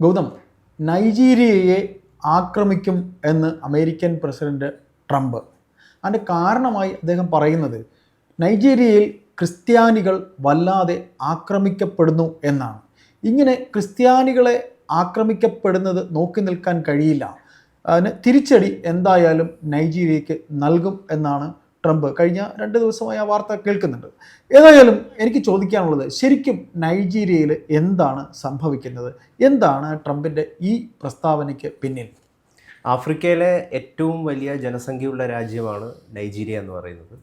ഗൗതം നൈജീരിയയെ ആക്രമിക്കും എന്ന് American president Trump. അതിന്റെ കാരണമായി അദ്ദേഹം പറയുന്നത് നൈജീരിയയിൽ ക്രിസ്ത്യാനികൾ വല്ലാതെ ആക്രമിക്കപ്പെടുന്നു എന്നാണ്. ഇങ്ങനെ ക്രിസ്ത്യാനികളെ ആക്രമിക്കപ്പെടുന്നത് നോക്കി നിൽക്കാൻ കഴിയില്ല. അതിന് തിരിച്ചടി എന്തായാലും നൈജീരിയയ്ക്ക് നൽകും എന്നാണ് ട്രംപ് കഴിഞ്ഞ രണ്ട് ദിവസമായി ആ വാർത്ത കേൾക്കുന്നുണ്ട്. ഏതായാലും എനിക്ക് ചോദിക്കാനുള്ളത് ശരിക്കും നൈജീരിയയിൽ എന്താണ് സംഭവിക്കുന്നത്? എന്താണ് ട്രംപിന്റെ ഈ പ്രസ്താവനയ്ക്ക് പിന്നിൽ? ആഫ്രിക്കയിലെ ഏറ്റവും വലിയ ജനസംഖ്യയുള്ള രാജ്യമാണ് നൈജീരിയ എന്ന് പറയുന്നത്.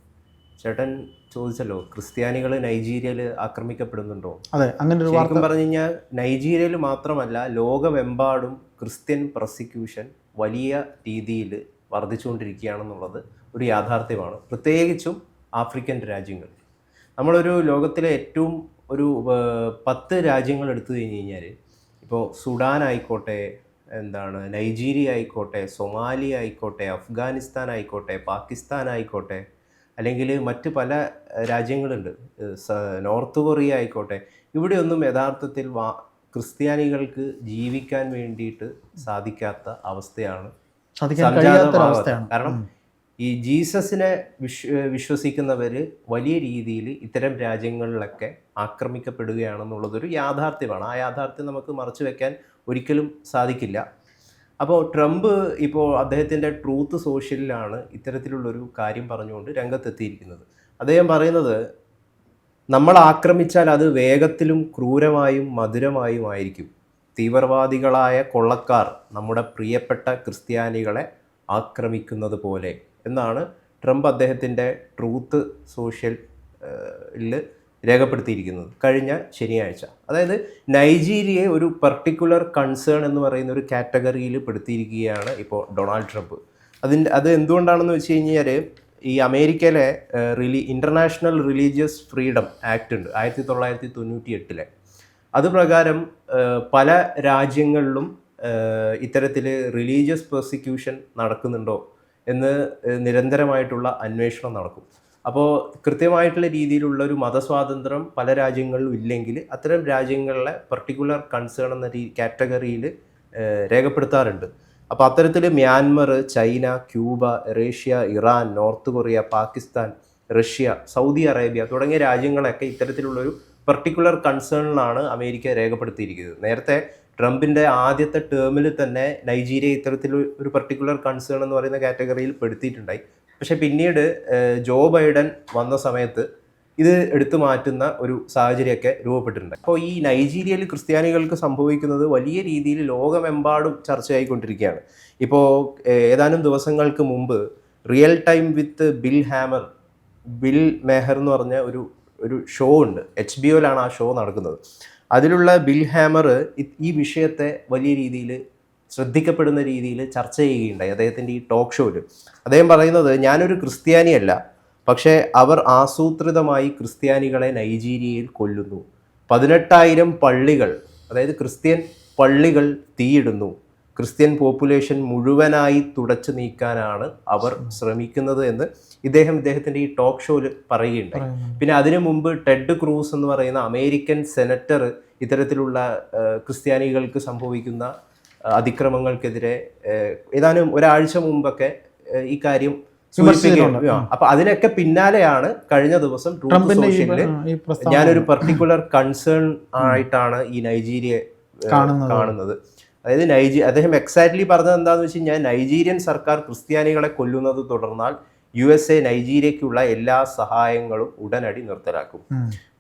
ചേട്ടൻ ചോദിച്ചല്ലോ ക്രിസ്ത്യാനികൾ നൈജീരിയയിൽ ആക്രമിക്കപ്പെടുന്നുണ്ടോ? അതെ അങ്ങനെ ഒരു വാർത്ത പറഞ്ഞു കഴിഞ്ഞാൽ നൈജീരിയയിൽ മാത്രമല്ല ലോകമെമ്പാടും ക്രിസ്ത്യൻ പ്രോസിക്യൂഷൻ വലിയ രീതിയിൽ വർദ്ധിച്ചുകൊണ്ടിരിക്കുകയാണെന്നുള്ളത് ഒരു യാഥാർത്ഥ്യമാണ്. പ്രത്യേകിച്ചും ആഫ്രിക്കൻ രാജ്യങ്ങൾ. നമ്മളൊരു ലോകത്തിലെ ഏറ്റവും ഒരു പത്ത് രാജ്യങ്ങൾ എടുത്തു കഴിഞ്ഞ് കഴിഞ്ഞാൽ ഇപ്പോൾ സുഡാൻ ആയിക്കോട്ടെ എന്താണ് നൈജീരിയ ആയിക്കോട്ടെ സൊമാലിയ ആയിക്കോട്ടെ അഫ്ഗാനിസ്ഥാൻ ആയിക്കോട്ടെ പാകിസ്ഥാൻ ആയിക്കോട്ടെ അല്ലെങ്കിൽ മറ്റ് പല രാജ്യങ്ങളുണ്ട്. നോർത്ത് കൊറിയ ആയിക്കോട്ടെ ഇവിടെയൊന്നും യഥാർത്ഥത്തിൽ വാ ക്രിസ്ത്യാനികൾക്ക് ജീവിക്കാൻ വേണ്ടിയിട്ട് സാധിക്കാത്ത അവസ്ഥയാണ് സാധിക്കാൻ സംജാതമാകാത്ത. കഴിയാത്തൊരവസ്ഥയാണ്. കാരണം ഈ ജീസസിനെ വിശ്വ വിശ്വസിക്കുന്നവർ വലിയ രീതിയിൽ ഇത്തരം രാജ്യങ്ങളിലൊക്കെ ആക്രമിക്കപ്പെടുകയാണെന്നുള്ളതൊരു യാഥാർത്ഥ്യമാണ്. ആ യാഥാർത്ഥ്യം നമുക്ക് മറച്ചു വെക്കാൻ ഒരിക്കലും സാധിക്കില്ല. അപ്പോൾ ട്രംപ് ഇപ്പോൾ അദ്ദേഹത്തിന്റെ ട്രൂത്ത് സോഷ്യലിലാണ് ഇത്തരത്തിലുള്ളൊരു കാര്യം പറഞ്ഞുകൊണ്ട് രംഗത്തെത്തിയിരിക്കുന്നത്. അദ്ദേഹം പറയുന്നത് നമ്മൾ ആക്രമിച്ചാൽ അത് വേഗത്തിലും ക്രൂരമായും മധുരമായും ആയിരിക്കും. തീവ്രവാദികളായ കൊള്ളക്കാർ നമ്മുടെ പ്രിയപ്പെട്ട ക്രിസ്ത്യാനികളെ ആക്രമിക്കുന്നത് പോലെ എന്നാണ് ട്രംപ് അദ്ദേഹത്തിന്റെ ട്രൂത്ത് സോഷ്യൽ ിൽ രേഖപ്പെടുത്തിയിരിക്കുന്നത് കഴിഞ്ഞ ശനിയാഴ്ച. അതായത് നൈജീരിയയെ ഒരു പർട്ടിക്കുലർ കൺസേൺ എന്ന് പറയുന്ന ഒരു കാറ്റഗറിയിൽ പെടുത്തിയിരിക്കുകയാണ് ഇപ്പോൾ ഡൊണാൾഡ് ട്രംപ്. അതിന്റെ അത് എന്തുകൊണ്ടാണെന്ന് വെച്ച് കഴിഞ്ഞാൽ ഈ അമേരിക്കയിലെ റിലി ഇന്റർനാഷണൽ റിലീജിയസ് ഫ്രീഡം ആക്ട് ഉണ്ട്. ആയിരത്തി തൊള്ളായിരത്തി തൊണ്ണൂറ്റി എട്ടിലെ അത് പ്രകാരം പല രാജ്യങ്ങളിലും ഇത്തരത്തിൽ റിലീജിയസ് പെർസിക്യൂഷൻ നടക്കുന്നുണ്ടോ എന്ന് നിരന്തരമായിട്ടുള്ള അന്വേഷണം നടക്കും. അപ്പോൾ കൃത്യമായിട്ടുള്ള രീതിയിലുള്ള ഒരു മതസ്വാതന്ത്ര്യം പല രാജ്യങ്ങളിലും ഇല്ലെങ്കിൽ അത്തരം രാജ്യങ്ങളിലെ പർട്ടിക്കുലർ കൺസേൺ എന്ന രീ കാറ്റഗറിയിൽ രേഖപ്പെടുത്താറുണ്ട്. അപ്പോൾ അത്തരത്തിൽ Myanmar China Cuba Russia Iran North Korea Pakistan Russia Saudi Arabia തുടങ്ങിയ രാജ്യങ്ങളൊക്കെ ഇത്തരത്തിലുള്ളൊരു പർട്ടിക്കുലർ കൺസേണിലാണ് അമേരിക്ക രേഖപ്പെടുത്തിയിരിക്കുന്നത്. നേരത്തെ ട്രംപിന്റെ ആദ്യത്തെ ടേമിൽ തന്നെ നൈജീരിയ ഇത്തരത്തിൽ ഒരു പർട്ടിക്കുലർ കൺസേൺ എന്ന് പറയുന്ന കാറ്റഗറിയിൽ പെടുത്തിയിട്ടുണ്ടായി. പക്ഷേ പിന്നീട് ജോ ബൈഡൻ വന്ന സമയത്ത് ഇത് എടുത്തു മാറ്റുന്ന ഒരു സാഹചര്യമൊക്കെ രൂപപ്പെട്ടിട്ടുണ്ട്. അപ്പോൾ ഈ നൈജീരിയയിൽ ക്രിസ്ത്യാനികൾക്ക് സംഭവിക്കുന്നത് വലിയ രീതിയിൽ ലോകമെമ്പാടും ചർച്ചയായിക്കൊണ്ടിരിക്കുകയാണ്. ഇപ്പോൾ ഏതാനും ദിവസങ്ങൾക്ക് മുമ്പ് real time with Bill Hammer Bill Maher എന്ന് പറഞ്ഞ ഒരു ഒരു ഷോ ഉണ്ട്. എച്ച് ബി ഒയിലാണ് ആ ഷോ നടക്കുന്നത്. അതിലുള്ള ബിൽ ഹാമർ ഈ വിഷയത്തെ വലിയ രീതിയിൽ ശ്രദ്ധിക്കപ്പെടുന്ന രീതിയിൽ ചർച്ച ചെയ്യുകയുണ്ടായി അദ്ദേഹത്തിന്റെ ഈ ടോക്ക് ഷോയിൽ അദ്ദേഹം പറയുന്നത് ഞാനൊരു ക്രിസ്ത്യാനിയല്ല പക്ഷേ അവർ ആസൂത്രിതമായി ക്രിസ്ത്യാനികളെ നൈജീരിയയിൽ കൊല്ലുന്നു. പതിനെട്ടായിരം പള്ളികൾ അതായത് ക്രിസ്ത്യൻ പള്ളികൾ തീയിടുന്നു. ക്രിസ്ത്യൻ പോപ്പുലേഷൻ മുഴുവനായി തുടച്ചു നീക്കാനാണ് അവർ ശ്രമിക്കുന്നത് എന്ന് ഇദ്ദേഹം ഇദ്ദേഹത്തിന്റെ ഈ ടോക്ക് ഷോയിൽ പറയുകയുണ്ടായി. പിന്നെ അതിനു മുമ്പ് ടെഡ് ക്രൂസ് എന്ന് പറയുന്ന അമേരിക്കൻ സെനറ്റർ ഇത്തരത്തിലുള്ള ക്രിസ്ത്യാനികൾക്ക് സംഭവിക്കുന്ന അതിക്രമങ്ങൾക്കെതിരെ ഏതാനും ഒരാഴ്ച മുമ്പൊക്കെ ഈ കാര്യം അപ്പൊ അതിനൊക്കെ പിന്നാലെയാണ് കഴിഞ്ഞ ദിവസം ട്രൂത്ത് സോഷ്യലിൽ ഞാനൊരു പർട്ടിക്കുലർ കൺസേൺ ആയിട്ടാണ് ഈ നൈജീരിയ കാണുന്നത്. കാണുന്നത്. അതായത് നൈജി അദ്ദേഹം എക്സാക്ട്ലി പറഞ്ഞത് എന്താണെന്ന് വെച്ച് കഴിഞ്ഞാൽ നൈജീരിയൻ സർക്കാർ ക്രിസ്ത്യാനികളെ കൊല്ലുന്നത് തുടർന്നാൽ യു എസ് എ നൈജീരിയയ്ക്കുള്ള എല്ലാ സഹായങ്ങളും ഉടനടി നിർത്തലാക്കും.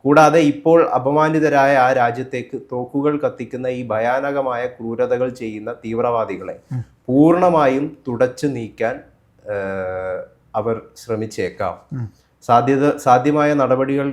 കൂടാതെ ഇപ്പോൾ അപമാനിതരായ ആ രാജ്യത്തേക്ക് തോക്കുകൾ കത്തിക്കുന്ന ഈ ഭയാനകമായ ക്രൂരതകൾ ചെയ്യുന്ന തീവ്രവാദികളെ പൂർണമായും തുടച്ചു നീക്കാൻ അവർ ശ്രമിച്ചേക്കാം. സാധ്യത സാധ്യമായ നടപടികൾ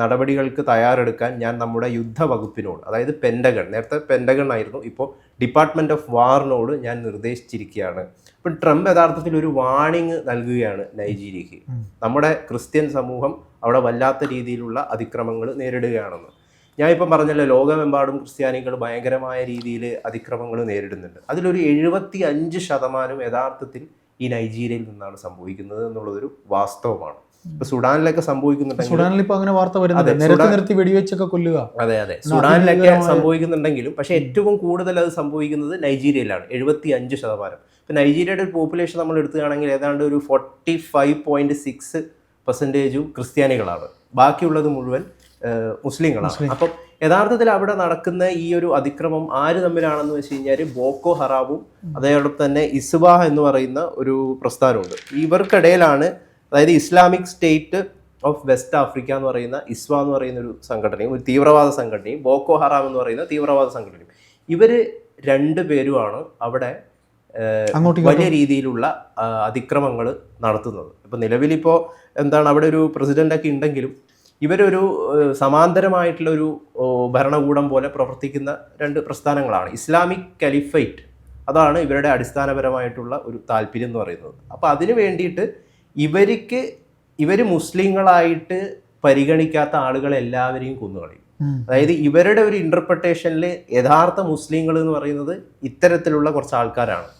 നടപടികൾക്ക് തയ്യാറെടുക്കാൻ ഞാൻ നമ്മുടെ യുദ്ധ വകുപ്പിനോട് അതായത് പെൻഡഗൺ നേരത്തെ പെൻഡഗൺ ആയിരുന്നു ഇപ്പോൾ ഡിപ്പാർട്ട്മെന്റ് ഓഫ് വാറിനോട് ഞാൻ നിർദ്ദേശിച്ചിരിക്കുകയാണ്. ഇപ്പം ട്രംപ് യഥാർത്ഥത്തിൽ ഒരു വാണിംഗ് നൽകുകയാണ് നൈജീരിയക്ക് നമ്മുടെ ക്രിസ്ത്യൻ സമൂഹം അവിടെ വല്ലാത്ത രീതിയിലുള്ള അതിക്രമങ്ങൾ നേരിടുകയാണെന്ന്. ഞാൻ ഇപ്പം പറഞ്ഞല്ലോ ലോകമെമ്പാടും ക്രിസ്ത്യാനികൾ ഭയങ്കരമായ രീതിയിൽ അതിക്രമങ്ങൾ നേരിടുന്നുണ്ട്. അതിലൊരു എഴുപത്തി അഞ്ച് ശതമാനം യഥാർത്ഥത്തിൽ ഈ നൈജീരിയയിൽ നിന്നാണ് സംഭവിക്കുന്നത് എന്നുള്ളതൊരു വാസ്തവമാണ്. ഇപ്പൊ സുഡാനിലൊക്കെ സംഭവിക്കുന്നുണ്ടെങ്കിൽ സുഡാനിൽ ഇപ്പൊ അങ്ങനെ വാർത്ത വരുന്നത് അതെ, നിരത്തി നിർത്തി വെടിവെച്ചൊക്കെ കൊല്ലുക. അതെ അതെ. സുഡാനിലൊക്കെ സംഭവിക്കുന്നുണ്ടെങ്കിലും പക്ഷെ ഏറ്റവും കൂടുതൽ അത് സംഭവിക്കുന്നത് നൈജീരിയയിലാണ്. എഴുപത്തി അഞ്ച് ശതമാനം. ഇപ്പൊ നൈജീരിയയുടെ ഒരു പോപ്പുലേഷൻ നമ്മൾ എടുത്തുകയാണെങ്കിൽ ഏതാണ്ട് ഒരു ഫോർട്ടി ഫൈവ് പോയിന്റ് സിക്സ് പെർസെന്റേജും ക്രിസ്ത്യാനികളാണ്. ബാക്കിയുള്ളത് മുഴുവൻ മുസ്ലിങ്ങളാണ്. അപ്പം യഥാർത്ഥത്തിൽ അവിടെ നടക്കുന്ന ഈ ഒരു അതിക്രമം ആര് തമ്മിലാണെന്ന് വെച്ച് കഴിഞ്ഞാൽ ബോക്കോ ഹറാബും അതേപോലെ തന്നെ ഇസ്ബാഹ എന്ന് പറയുന്ന ഒരു പ്രസ്ഥാനമുണ്ട്. ഇവർക്കിടയിലാണ് അതായത് Islamic State of West Africa എന്ന് പറയുന്ന ഇസ്വ എന്ന് പറയുന്ന ഒരു സംഘടനയും ഒരു തീവ്രവാദ സംഘടനയും ബോക്കോ ഹറാം എന്ന് പറയുന്ന തീവ്രവാദ സംഘടനയും. ഇവർ രണ്ടു പേരുമാണ് അവിടെ വലിയ രീതിയിലുള്ള അതിക്രമങ്ങൾ നടത്തുന്നത്. ഇപ്പം നിലവിലിപ്പോൾ എന്താണ് അവിടെ ഒരു പ്രസിഡന്റ് ഒക്കെ ഉണ്ടെങ്കിലും ഇവരൊരു സമാന്തരമായിട്ടുള്ളൊരു സമാന്തരമായിട്ടുള്ള ഒരു ഭരണകൂടം പോലെ പ്രവർത്തിക്കുന്ന രണ്ട് പ്രസ്ഥാനങ്ങളാണ്. Islamic caliphate. അതാണ് ഇവരുടെ അടിസ്ഥാനപരമായിട്ടുള്ള ഒരു താല്പര്യം എന്ന് പറയുന്നത്. അപ്പോൾ അതിനു വേണ്ടിയിട്ട് ഇവർക്ക് ഇവർ മുസ്ലിങ്ങളായിട്ട് പരിഗണിക്കാത്ത ആളുകളെ എല്ലാവരെയും കൊന്നുകളയും. അതായത് ഇവരുടെ ഒരു ഇന്റർപ്രിട്ടേഷനിൽ യഥാർത്ഥ മുസ്ലിങ്ങൾ എന്ന് പറയുന്നത് ഇത്തരത്തിലുള്ള കുറച്ച് ആൾക്കാരാണ്.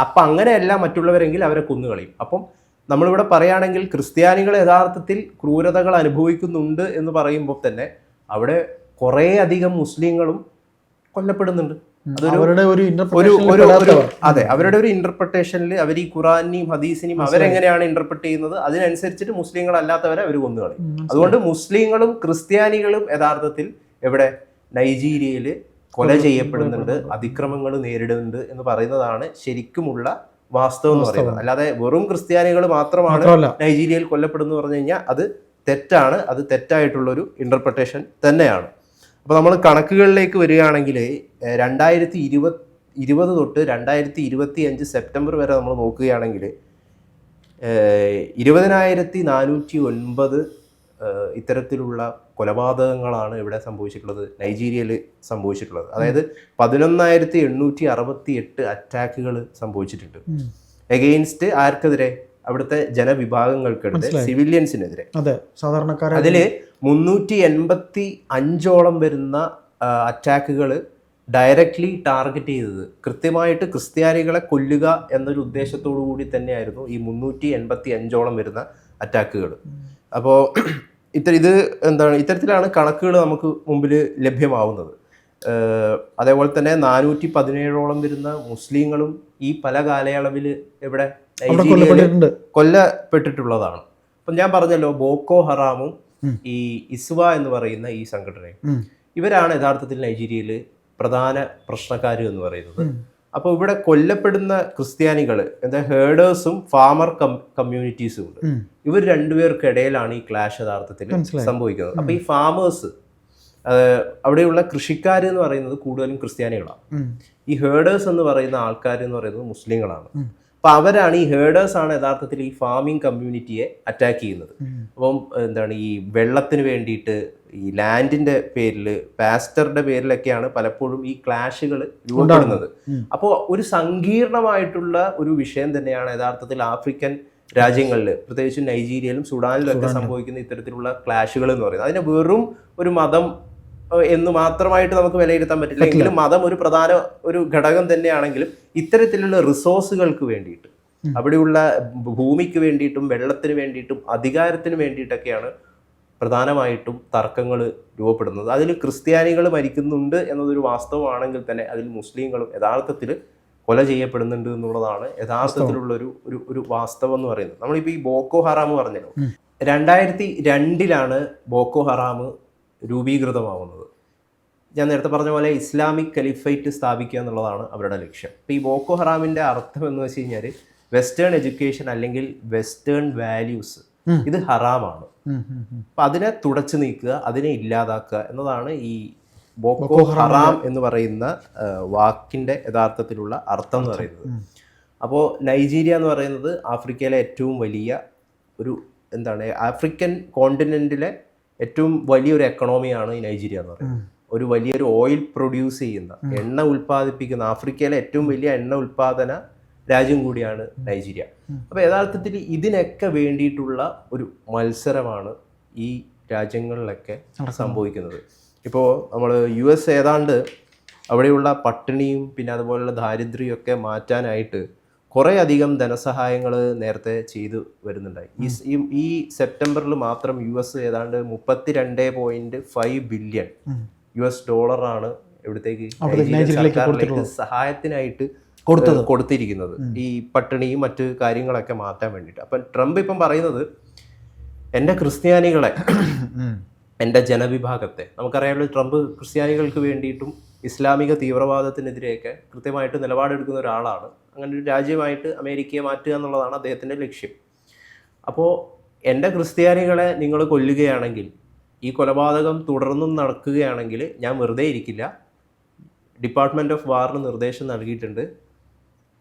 അപ്പം അങ്ങനെയല്ല മറ്റുള്ളവരെങ്കിൽ അവരെ കൊന്നുകളയും. അപ്പം നമ്മളിവിടെ പറയുകയാണെങ്കിൽ ക്രിസ്ത്യാനികൾ യഥാർത്ഥത്തിൽ ക്രൂരതകൾ അനുഭവിക്കുന്നുണ്ട് എന്ന് പറയുമ്പോൾ തന്നെ അവിടെ കുറേ അധികം മുസ്ലിങ്ങളും കൊല്ലപ്പെടുന്നുണ്ട്. അവരുടെ ഒരു ഒരു. അതെ അവരുടെ ഒരു ഇന്റർപ്രിട്ടേഷനിൽ അവർ ഈ ഖുറാനെയും ഹദീസിനെയും അവരെങ്ങനെയാണ് ഇന്റർപ്രറ്റ് ചെയ്യുന്നത്? അതിനനുസരിച്ചിട്ട് മുസ്ലിങ്ങൾ അല്ലാത്തവരെ അവർ കൊന്നുകളി അതുകൊണ്ട് മുസ്ലിങ്ങളും ക്രിസ്ത്യാനികളും യഥാർത്ഥത്തിൽ എവിടെ നൈജീരിയയിൽ കൊല ചെയ്യപ്പെടുന്നുണ്ട് അതിക്രമങ്ങൾ നേരിടുന്നുണ്ട് എന്ന് പറയുന്നതാണ് ശരിക്കുമുള്ള വാസ്തവം എന്ന് പറയുന്നത്. അല്ലാതെ വെറും ക്രിസ്ത്യാനികൾ മാത്രമാണ് നൈജീരിയയിൽ കൊല്ലപ്പെടുന്നു പറഞ്ഞു കഴിഞ്ഞാൽ അത് തെറ്റാണ് അത് തെറ്റായിട്ടുള്ളൊരു ഇന്റർപ്രിട്ടേഷൻ തന്നെയാണ്. അപ്പോൾ നമ്മൾ കണക്കുകളിലേക്ക് വരികയാണെങ്കിൽ രണ്ടായിരത്തി ഇരുപത് ഇരുപത് തൊട്ട് രണ്ടായിരത്തി ഇരുപത്തി അഞ്ച് സെപ്റ്റംബർ വരെ നമ്മൾ നോക്കുകയാണെങ്കിൽ ഇരുപതിനായിരത്തി നാനൂറ്റി ഒൻപത് ഇത്തരത്തിലുള്ള കൊലപാതകങ്ങളാണ് ഇവിടെ സംഭവിച്ചിട്ടുള്ളത് നൈജീരിയയിൽ സംഭവിച്ചിട്ടുള്ളത്. അതായത് പതിനൊന്നായിരത്തി എണ്ണൂറ്റി അറുപത്തി എട്ട് അറ്റാക്കുകൾ സംഭവിച്ചിട്ടുണ്ട്. എഗെയിൻസ്റ്റ് ആർക്കെതിരെ? അവിടുത്തെ ജനവിഭാഗങ്ങൾക്കെതിരെ. സിവിലിയൻസിനെതിരെ. അതെ സാധാരണക്കാരെ അതിൽ മുന്നൂറ്റി എൺപത്തി അഞ്ചോളം വരുന്ന അറ്റാക്കുകൾ ഡയറക്റ്റ്ലി ടാർഗറ്റ് ചെയ്തത്. കൃത്യമായിട്ട് ക്രിസ്ത്യാനികളെ കൊല്ലുക എന്നൊരു ഉദ്ദേശത്തോടു കൂടി തന്നെയായിരുന്നു ഈ മുന്നൂറ്റി എൺപത്തി അഞ്ചോളം വരുന്ന അറ്റാക്കുകൾ അപ്പോൾ ഇത്ര ഇത് എന്താണ് ഇത്തരത്തിലാണ് കണക്കുകൾ നമുക്ക് മുമ്പിൽ ലഭ്യമാവുന്നത്. അതേപോലെ തന്നെ നാനൂറ്റി പതിനേഴോളം വരുന്ന മുസ്ലിങ്ങളും ഈ പല കാലയളവിൽ ഇവിടെ കൊല്ലപ്പെട്ടിട്ടുള്ളതാണ്. അപ്പം ഞാൻ പറഞ്ഞല്ലോ ബോക്കോ ഹറാമും ഈ ഇസ്വ എന്ന് പറയുന്ന ഈ സംഘടനയും ഇവരാണ് യഥാർത്ഥത്തിൽ നൈജീരിയയിൽ പ്രധാന പ്രശ്നക്കാർ എന്ന് പറയുന്നത്. അപ്പൊ അപ്പോൾ ഇവിടെ കൊല്ലപ്പെടുന്ന ക്രിസ്ത്യാനികൾ എന്താ ഹേഡേഴ്സും ഫാമർ കമ്മ്യൂണിറ്റീസും ഉണ്ട്. ഇവർ രണ്ടുപേർക്കിടയിലാണ് ഈ ക്ലാഷ് യഥാർത്ഥത്തിൽ സംഭവിക്കുന്നത്. അപ്പോൾ ഈ ഫാമേഴ്സ് അവിടെയുള്ള കൃഷിക്കാർ എന്ന് പറയുന്നത് കൂടുതലും ക്രിസ്ത്യാനികളാണ്. ഈ ഹേഡേഴ്സ് എന്ന് പറയുന്ന ആൾക്കാർ എന്ന് പറയുന്നത് മുസ്ലിങ്ങളാണ്. അപ്പൊ അവരാണ് ഈ ഹേഡേഴ്സ് ആണ് യഥാർത്ഥത്തിൽ ഈ ഫാമിംഗ് കമ്മ്യൂണിറ്റിയെ അറ്റാക്ക് ചെയ്യുന്നത്. അപ്പം എന്താണ് ഈ വെള്ളത്തിന് വേണ്ടിയിട്ട് ഈ ലാൻഡിന്റെ പേരിൽ പാസ്റ്ററുടെ പേരിലൊക്കെയാണ് പലപ്പോഴും ഈ ക്ലാഷുകൾ രൂപപ്പെടുന്നത്. അപ്പോൾ ഒരു സങ്കീർണമായിട്ടുള്ള ഒരു വിഷയം തന്നെയാണ് യഥാർത്ഥത്തിൽ ആഫ്രിക്കൻ രാജ്യങ്ങളിൽ പ്രത്യേകിച്ച് നൈജീരിയയിലും സുഡാനിലും ഒക്കെ സംഭവിക്കുന്ന ഇത്തരത്തിലുള്ള ക്ലാഷുകൾ എന്ന് പറയുന്നത്. അതിനെ വെറും ഒരു മതം എന്ന് മാത്രമായിട്ട് നമുക്ക് വിലയിരുത്താൻ പറ്റില്ല. എങ്കിലും മതം ഒരു പ്രധാന ഒരു ഘടകം തന്നെയാണെങ്കിലും ഇത്തരത്തിലുള്ള റിസോഴ്സുകൾക്ക് വേണ്ടിയിട്ട്. അവിടെയുള്ള ഭൂമിക്ക് വേണ്ടിയിട്ടും വെള്ളത്തിന് വേണ്ടിയിട്ടും അധികാരത്തിന് വേണ്ടിയിട്ടൊക്കെയാണ് പ്രധാനമായിട്ടും തർക്കങ്ങൾ രൂപപ്പെടുന്നത്. അതിൽ ക്രിസ്ത്യാനികൾ മരിക്കുന്നുണ്ട് എന്നതൊരു വാസ്തവമാണെങ്കിൽ തന്നെ അതിൽ മുസ്ലിങ്ങളും യഥാർത്ഥത്തിൽ കൊല ചെയ്യപ്പെടുന്നുണ്ട് എന്നുള്ളതാണ് യഥാർത്ഥത്തിലുള്ള ഒരു ഒരു ഒരു വാസ്തവം എന്ന് പറയുന്നത്. നമ്മളിപ്പോൾ ഈ ബോക്കോ ഹറാം പറഞ്ഞല്ലോ. രണ്ടായിരത്തി രണ്ടിലാണ് ബോക്കോ ഹറാം രൂപീകൃതമാവുന്നത്. ഞാൻ നേരത്തെ പറഞ്ഞ പോലെ ഇസ്ലാമിക് കലിഫൈറ്റ് സ്ഥാപിക്കുക എന്നുള്ളതാണ് അവരുടെ ലക്ഷ്യം. അപ്പോൾ ഈ ബോക്കോ ഹറാമിന്റെ അർത്ഥം എന്ന് വെച്ച് കഴിഞ്ഞാൽ വെസ്റ്റേൺ എഡ്യൂക്കേഷൻ അല്ലെങ്കിൽ വെസ്റ്റേൺ വാല്യൂസ് ഇത് ഹറാമാണ്. അപ്പം അതിനെ തുടച്ചു നീക്കുക അതിനെ ഇല്ലാതാക്കുക എന്നതാണ് ഈ ബോക്കോ ഹറാം എന്ന് പറയുന്ന വാക്കിന്റെ യഥാർത്ഥത്തിലുള്ള അർത്ഥം എന്ന് പറയുന്നത്. അപ്പോൾ നൈജീരിയ എന്ന് പറയുന്നത് ആഫ്രിക്കയിലെ ഏറ്റവും വലിയ ഒരു എന്താണ് ആഫ്രിക്കൻ കോണ്ടിനെന്റിലെ ഏറ്റവും വലിയൊരു എക്കണോമിയാണ് ഈ നൈജീരിയ എന്ന് പറയുന്നത്. ഒരു വലിയൊരു ഓയിൽ പ്രൊഡ്യൂസ് ചെയ്യുന്ന എണ്ണ ഉൽപ്പാദിപ്പിക്കുന്ന ആഫ്രിക്കയിലെ ഏറ്റവും വലിയ എണ്ണ ഉൽപ്പാദന രാജ്യം കൂടിയാണ് നൈജീരിയ. അപ്പൊ അപ്പോൾ യഥാർത്ഥത്തിൽ ഇതിനൊക്കെ വേണ്ടിയിട്ടുള്ള ഒരു മത്സരമാണ് ഈ രാജ്യങ്ങളിലൊക്കെ. സംഭവിക്കുന്നത്. ഇപ്പോൾ നമ്മൾ യു എസ് ഏതാണ്ട് അവിടെയുള്ള പട്ടിണിയും പിന്നെ അതുപോലുള്ള ദാരിദ്ര്യവും ഒക്കെ മാറ്റാനായിട്ട് കുറേ അധികം ധനസഹായങ്ങൾ നേരത്തെ ചെയ്തു വരുന്നുണ്ടായി. ഈ ഈ- സെപ്റ്റംബറിൽ മാത്രം യു എസ് ഏതാണ്ട് മുപ്പത്തി രണ്ട് point five billion. U S ഡോളറാണ് ഇവിടത്തേക്ക് സർക്കാരിലേക്ക് സഹായത്തിനായിട്ട് കൊടുത്തത്. കൊടുത്തിരിക്കുന്നത്. ഈ പട്ടിണിയും മറ്റു കാര്യങ്ങളൊക്കെ മാറ്റാൻ വേണ്ടിയിട്ട്. അപ്പം ട്രംപ് ഇപ്പം പറയുന്നത് എന്റെ ക്രിസ്ത്യാനികളെ. എന്റെ ജനവിഭാഗത്തെ നമുക്കറിയാമല്ലോ ട്രംപ് ക്രിസ്ത്യാനികൾക്ക് വേണ്ടിയിട്ടും ഇസ്ലാമിക തീവ്രവാദത്തിനെതിരെയൊക്കെ കൃത്യമായിട്ട് നിലപാടെടുക്കുന്ന ഒരാളാണ്. അങ്ങനെ ഒരു രാജ്യമായിട്ട് അമേരിക്കയെ മാറ്റുക എന്നുള്ളതാണ് അദ്ദേഹത്തിന്റെ ലക്ഷ്യം. അപ്പോൾ എന്റെ ക്രിസ്ത്യാനികളെ നിങ്ങൾ കൊല്ലുകയാണെങ്കിൽ ഈ കൊലപാതകം തുടർന്നും നടക്കുകയാണെങ്കിൽ ഞാൻ വെറുതെ ഇരിക്കില്ല. ഡിപ്പാർട്ട്മെന്റ് ഓഫ് വാറിന് നിർദ്ദേശം നൽകിയിട്ടുണ്ട്.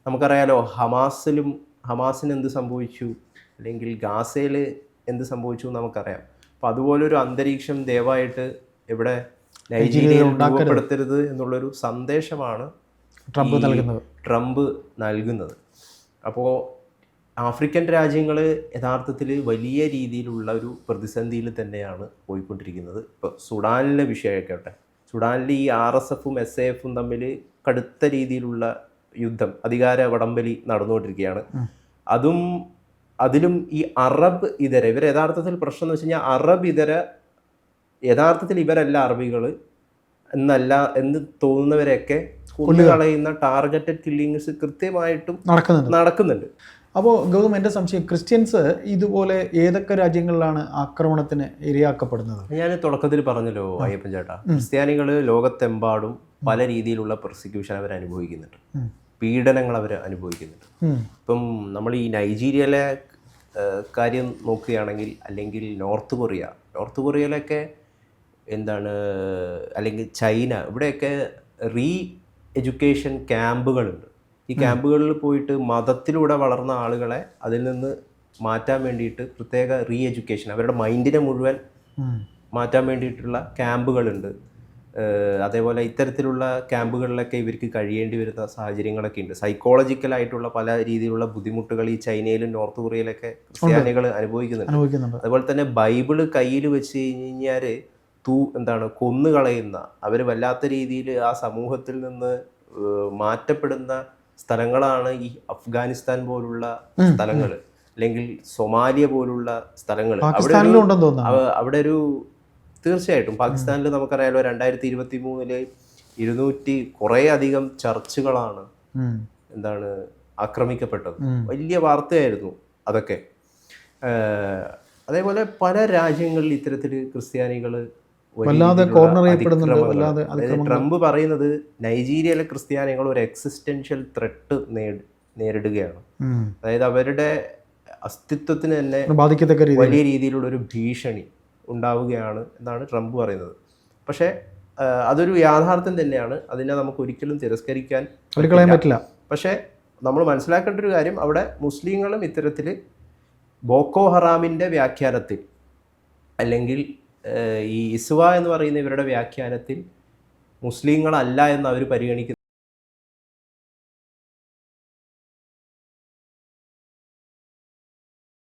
നമുക്കറിയാലോ ഹമാസിലും ഹമാസിന് എന്ത് സംഭവിച്ചു? അല്ലെങ്കിൽ ഗാസയിൽ എന്ത് സംഭവിച്ചു എന്ന് നമുക്കറിയാം. അപ്പം അതുപോലൊരു അന്തരീക്ഷം ദയവായിട്ട് ഇവിടെ നൈജീരിയയിൽ. രൂപപ്പെടുത്തരുത് എന്നുള്ളൊരു സന്ദേശമാണ് ട്രംപ് നൽകുന്നത്. ട്രംപ് നൽകുന്നത്. അപ്പോൾ ആഫ്രിക്കൻ രാജ്യങ്ങൾ യഥാർത്ഥത്തിൽ വലിയ രീതിയിലുള്ള ഒരു പ്രതിസന്ധിയിൽ തന്നെയാണ് പോയിക്കൊണ്ടിരിക്കുന്നത്. ഇപ്പോൾ സുഡാനിലെ വിഷയമൊക്കെ സുഡാനിൽ ഈ ആർ എസ് എഫും എസ് എ എഫും തമ്മിൽ കടുത്ത രീതിയിലുള്ള യുദ്ധം അധികാര വടംവലി നടന്നുകൊണ്ടിരിക്കുകയാണ്. അതും അതിലും ഈ അറബ് ഇതര ഇവർ യഥാർത്ഥത്തിൽ പ്രശ്നം എന്ന് വെച്ച് കഴിഞ്ഞാൽ അറബ് ഇതര യഥാർത്ഥത്തിൽ ഇവരല്ല അറബികൾ എന്നല്ല എന്ന് തോന്നുന്നവരെയൊക്കെ കൊന്നുകളയുന്ന ടാർഗറ്റഡ് കില്ലിങ്സ് കൃത്യമായിട്ടും നടക്കുന്നുണ്ട്. നടക്കുന്നുണ്ട്. അപ്പോൾ ഗൗതം എന്റെ സംശയം ക്രിസ്ത്യൻസ് ഇതുപോലെ ഏതൊക്കെ രാജ്യങ്ങളിലാണ് ആക്രമണത്തിന് ഇരയാക്കപ്പെടുന്നത്? ഞാൻ തുടക്കത്തിൽ പറഞ്ഞല്ലോ അയ്യപ്പൻ ചേട്ടാ. ക്രിസ്ത്യാനികൾ ലോകത്തെമ്പാടും പല രീതിയിലുള്ള പ്രോസിക്യൂഷൻ അവർ അനുഭവിക്കുന്നുണ്ട്. പീഡനങ്ങൾ അവർ അനുഭവിക്കുന്നുണ്ട്. ഇപ്പം നമ്മൾ ഈ നൈജീരിയയിലെ കാര്യം നോക്കുകയാണെങ്കിൽ അല്ലെങ്കിൽ നോർത്ത് കൊറിയ നോർത്ത് കൊറിയയിലൊക്കെ എന്താണ് അല്ലെങ്കിൽ ചൈന ഇവിടെയൊക്കെ റീ എഡ്യൂക്കേഷൻ ക്യാമ്പുകളുണ്ട്. ഈ ക്യാമ്പുകളിൽ പോയിട്ട് മതത്തിലൂടെ വളർന്ന ആളുകളെ അതിൽ നിന്ന് മാറ്റാൻ വേണ്ടിയിട്ട് പ്രത്യേക റീ എഡ്യൂക്കേഷൻ അവരുടെ മൈൻഡിനെ മുഴുവൻ മാറ്റാൻ വേണ്ടിയിട്ടുള്ള ക്യാമ്പുകളുണ്ട്. അതേപോലെ ഇത്തരത്തിലുള്ള ക്യാമ്പുകളിലൊക്കെ ഇവർക്ക് കഴിയേണ്ടി വരുന്ന സാഹചര്യങ്ങളൊക്കെ ഉണ്ട്. സൈക്കോളജിക്കലായിട്ടുള്ള പല രീതിയിലുള്ള ബുദ്ധിമുട്ടുകൾ ഈ ചൈനയിലും നോർത്ത് കൊറിയയിലൊക്കെ ക്രിസ്ത്യാനികൾ അനുഭവിക്കുന്നുണ്ട്. അതുപോലെ തന്നെ ബൈബിൾ കയ്യിൽ വെച്ച് കഴിഞ്ഞാൽ തൂ എന്താണ് കൊന്നുകളയുന്ന അവർ വല്ലാത്ത രീതിയിൽ ആ സമൂഹത്തിൽ നിന്ന് മാറ്റപ്പെടുന്ന സ്ഥലങ്ങളാണ് ഈ അഫ്ഗാനിസ്ഥാൻ പോലുള്ള സ്ഥലങ്ങൾ അല്ലെങ്കിൽ സൊമാലിയ പോലുള്ള സ്ഥലങ്ങൾ അവിടെ ഒരു- തീർച്ചയായിട്ടും പാകിസ്ഥാനിൽ നമുക്കറിയാലോ രണ്ടായിരത്തി ഇരുപത്തി മൂന്നിൽ ഇരുന്നൂറ്റി കുറേ അധികം ചർച്ചുകളാണ് എന്താണ് ആക്രമിക്കപ്പെട്ടത്. വലിയ വാർത്തയായിരുന്നു അതൊക്കെ. അതേപോലെ പല രാജ്യങ്ങളിൽ ഇത്തരത്തിൽ ക്രിസ്ത്യാനികൾ വല്ലാതെ കോർണർ വല്ലാതെ. ട്രംപ് പറയുന്നത് നൈജീരിയയിലെ ക്രിസ്ത്യാനികൾ ഒരു എക്സിസ്റ്റൻഷ്യൽ ത്രെട്ട് നേരിടുകയാണ്. അതായത് അവരുടെ അസ്തിത്വത്തിന് തന്നെ ബാധിക്കത്തക്ക വലിയ രീതിയിലുള്ള ഒരു ഭീഷണി ഉണ്ടാവുകയാണ് എന്നാണ് ട്രംപ് പറയുന്നത്. പക്ഷേ അതൊരു യാഥാർത്ഥ്യം തന്നെയാണ്. അതിനെ നമുക്ക് ഒരിക്കലും തിരസ്കരിക്കാൻ പറ്റില്ല. പക്ഷേ നമ്മൾ മനസ്സിലാക്കേണ്ട ഒരു കാര്യം അവിടെ മുസ്ലിങ്ങളും ഇത്തരത്തിൽ ബോക്കോ ഹറാമിന്റെ വ്യാഖ്യാനത്തിൽ അല്ലെങ്കിൽ ഈ ഇസ്വ എന്ന് പറയുന്ന ഇവരുടെ വ്യാഖ്യാനത്തിൽ മുസ്ലിങ്ങളല്ല എന്ന് അവർ പരിഗണിക്കുന്ന